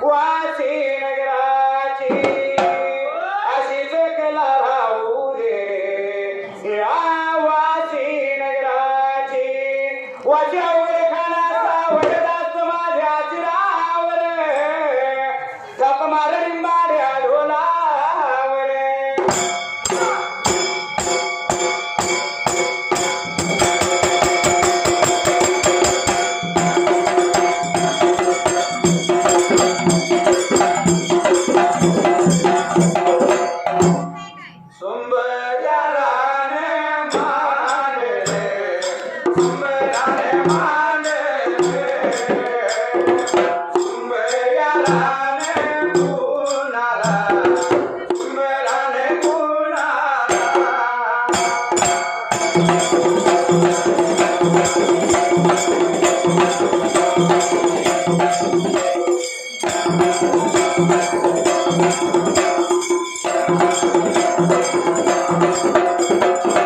Quase! Thank you.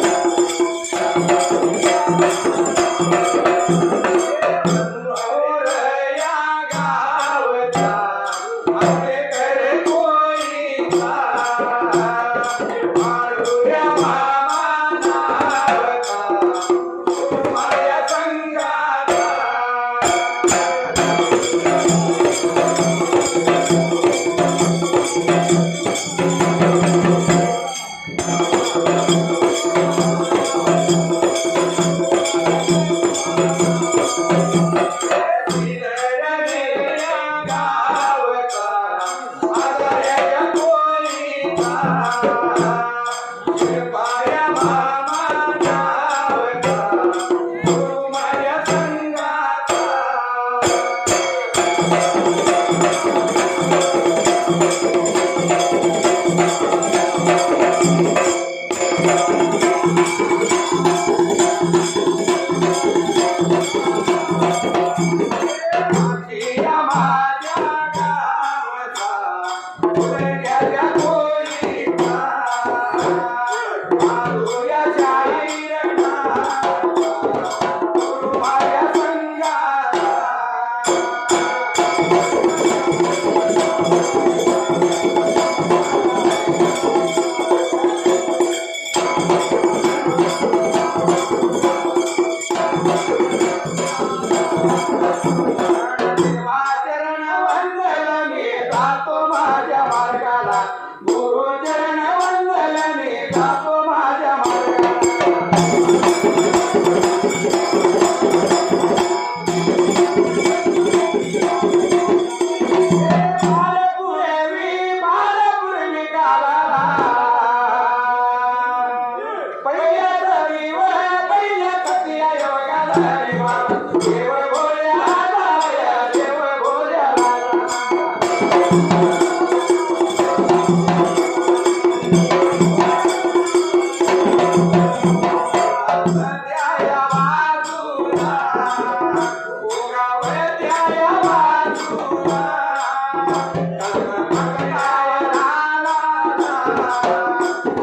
Thank you.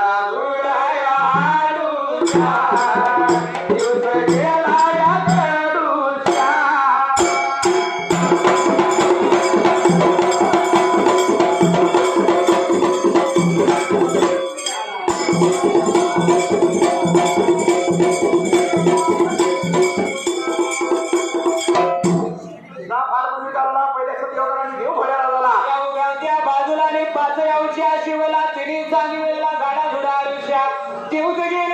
उडाया उडाया 给我个烟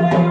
Thank you.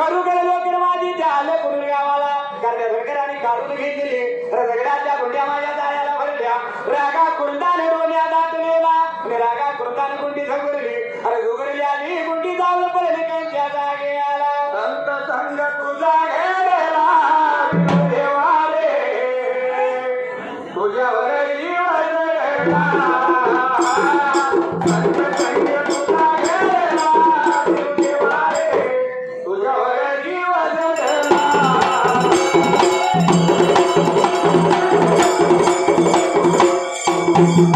करुगड लोकरवादी त्या आले कुरुल गावाला. गर्दरकरांनी काढून घेतले. रगड्याच्या गुंड्या माझ्या जायला भरल्या. रागा कुंडाने रोण्या दात नेला रागा कुंडाने कुंडी झगडली. अरे झुगडली आली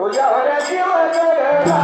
तुझ्या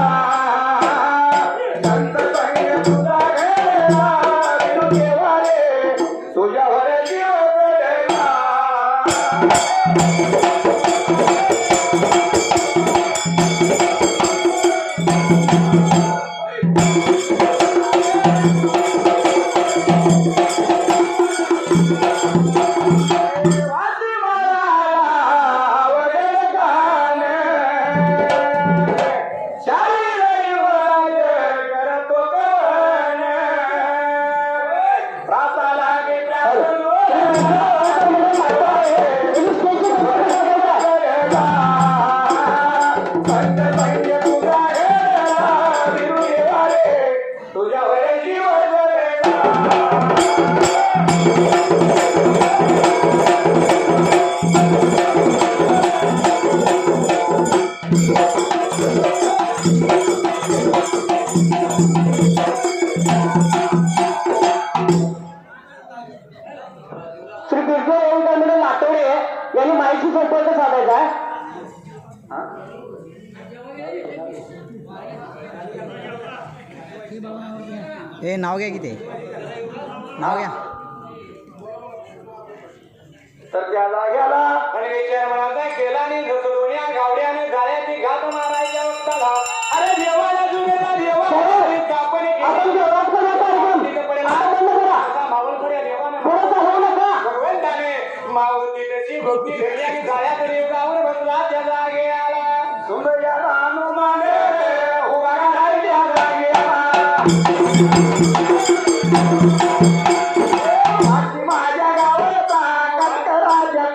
हे नाव घ्या किती नाव घ्या तर त्याला घ्याला आणि विचार माझ्या गावाचा राजा